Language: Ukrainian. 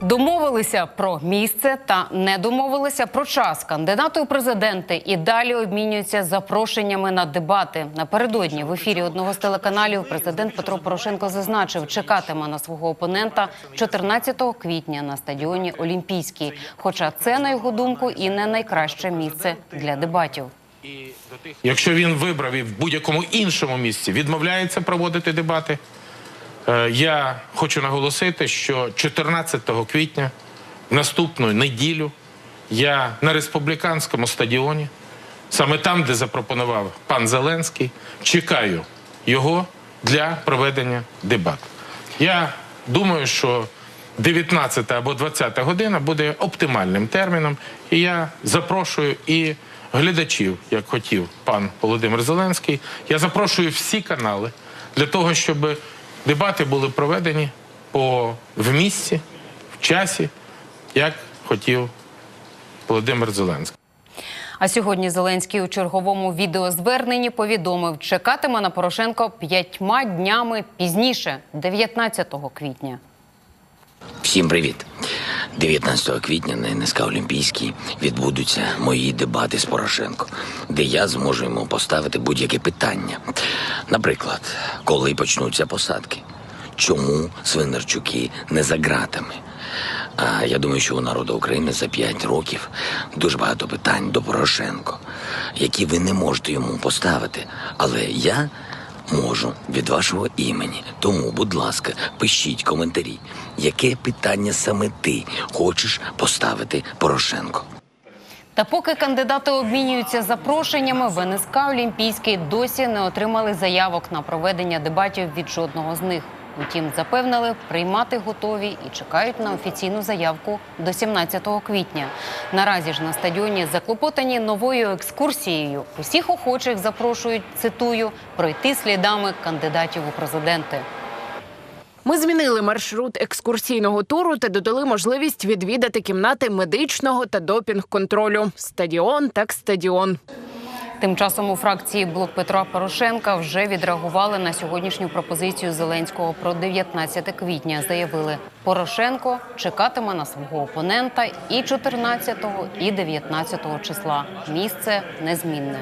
Домовилися про місце та не домовилися про час. Кандидати у президенти і далі обмінюються запрошеннями на дебати. Напередодні в ефірі одного з телеканалів президент Петро Порошенко зазначив, чекатиме на свого опонента 14 квітня на стадіоні Олімпійський. Хоча це, на його думку, і не найкраще місце для дебатів. Якщо він вибрав і в будь-якому іншому місці відмовляється проводити дебати, я хочу наголосити, що 14 квітня, наступну неділю, я на республіканському стадіоні, саме там, де запропонував пан Зеленський, чекаю його для проведення дебат. Я думаю, що 19 або 20 година буде оптимальним терміном, і я запрошую і глядачів, як хотів пан Володимир Зеленський. Я запрошую всі канали для того, щоб дебати були проведені по в місці, в часі, як хотів Володимир Зеленський. А сьогодні Зеленський у черговому відеозверненні повідомив, чекатиме на Порошенко п'ятьма днями пізніше, 19 квітня. Всім привіт! 19 квітня на НСК Олімпійській відбудуться мої дебати з Порошенко, де я зможу йому поставити будь-яке питання. Наприклад, коли почнуться посадки, чому свинарчуки не за ґратами? А я думаю, що у народу України за 5 років дуже багато питань до Порошенко, які ви не можете йому поставити. Але я можу від вашого імені. Тому, будь ласка, пишіть коментарі, яке питання саме ти хочеш поставити Порошенко. Та поки кандидати обмінюються запрошеннями, ВНСК НСК Олімпійський досі не отримали заявок на проведення дебатів від жодного з них. Утім, запевнили, приймати готові і чекають на офіційну заявку до 17 квітня. Наразі ж на стадіоні заклопотані новою екскурсією. Усіх охочих запрошують, цитую, пройти слідами кандидатів у президенти. Ми змінили маршрут екскурсійного туру та додали можливість відвідати кімнати медичного та допінг-контролю. Стадіон так стадіон. Тим часом у фракції блок Петра Порошенка вже відреагували на сьогоднішню пропозицію Зеленського про 19 квітня. Заявили, Порошенко чекатиме на свого опонента і 14, і 19 числа. Місце незмінне.